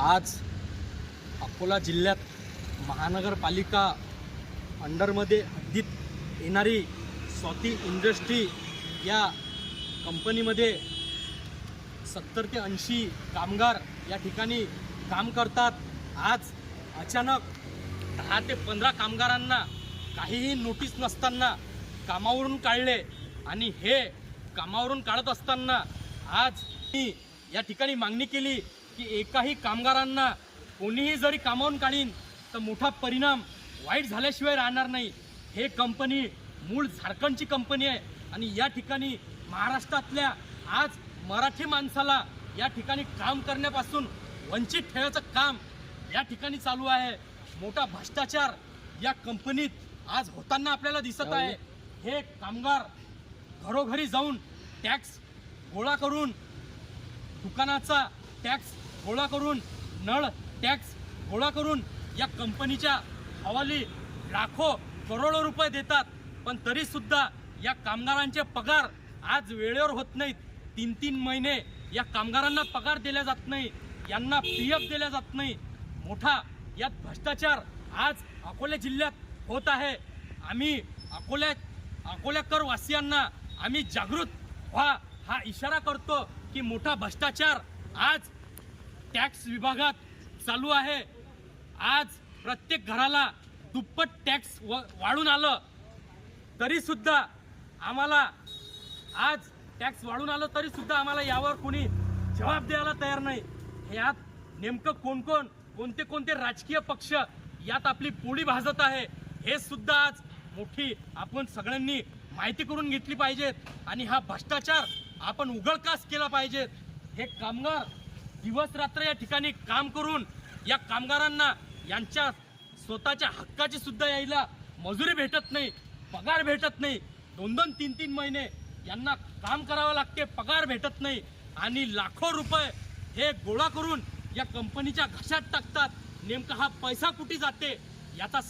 आज अकोला जिल्ह्यात महानगरपालिका अंडरमध्ये हद्दीत येणारी स्वाती इंडस्ट्री या कंपनीमध्ये सत्तर ते ऐंशी कामगार या ठिकाणी काम करतात. आज अचानक दहा ते पंधरा कामगारांना काहीही नोटीस नसताना कामावरून काढले आणि हे कामावरून काढत असताना आज मी या ठिकाणी मागणी केली की एकाही कामगारांना कोणीही जरी कामावून काढीन तर मोठा परिणाम वाईट झाल्याशिवाय राहणार नाही. हे कंपनी मूळ झारखंडची कंपनी आहे आणि या ठिकाणी महाराष्ट्रातल्या आज मराठी माणसाला या ठिकाणी काम करण्यापासून वंचित ठेवायचं काम या ठिकाणी चालू आहे. मोठा भ्रष्टाचार या कंपनीत आज होताना आपल्याला दिसत आहे. हे कामगार घरोघरी जाऊन टॅक्स गोळा करून दुकानाचा टॅक्स गोळा करून नळ टॅक्स गोळा करून या कंपनीच्या हवाली लाखो करोडो रुपये देतात. पण तरीसुद्धा या कामगारांचे पगार आज वेळेवर होत नाहीत. तीन तीन महिने या कामगारांना पगार दिला जात नाही. यांना पी एफ दिला जात नाही. मोठा यात भ्रष्टाचार आज अकोला जिल्ह्यात होत आहे. आम्ही अकोल्या अकोल्याकर वासियांना आम्ही जागृत व्हा हा इशारा करतो की मोठा भ्रष्टाचार आज टॅक्स विभागात चालू आहे. आज प्रत्येक घराला दुप्पट टॅक्स व वाढून आलं. तरीसुद्धा आम्हाला आज टॅक्स वाढून आलं तरीसुद्धा आम्हाला यावर कोणी जबाब द्यायला तयार नाही. यात नेमकं कोण कोण कोणते कोणते राजकीय पक्ष यात आपली पोळी भाजत आहे हे सुद्धा आज मोठी आपण सगळ्यांनी माहिती करून घेतली पाहिजेत. आणि हा भ्रष्टाचार आपण उघडकास केला पाहिजे हे कामगार दिवस रात्र या ठिकाणी काम करून या कामगारांना यांच्या स्वतःच्या हक्काची सुद्धा यायला मजुरी भेटत नाही पगार भेटत नाही. दोन दोन तीन तीन महिने यांना काम करावं लागते पगार भेटत नाही. आणि लाखो रुपये हे गोळा करून या कंपनीच्या घशात टाकतात. नेमका हा पैसा कुठे जाते? याचा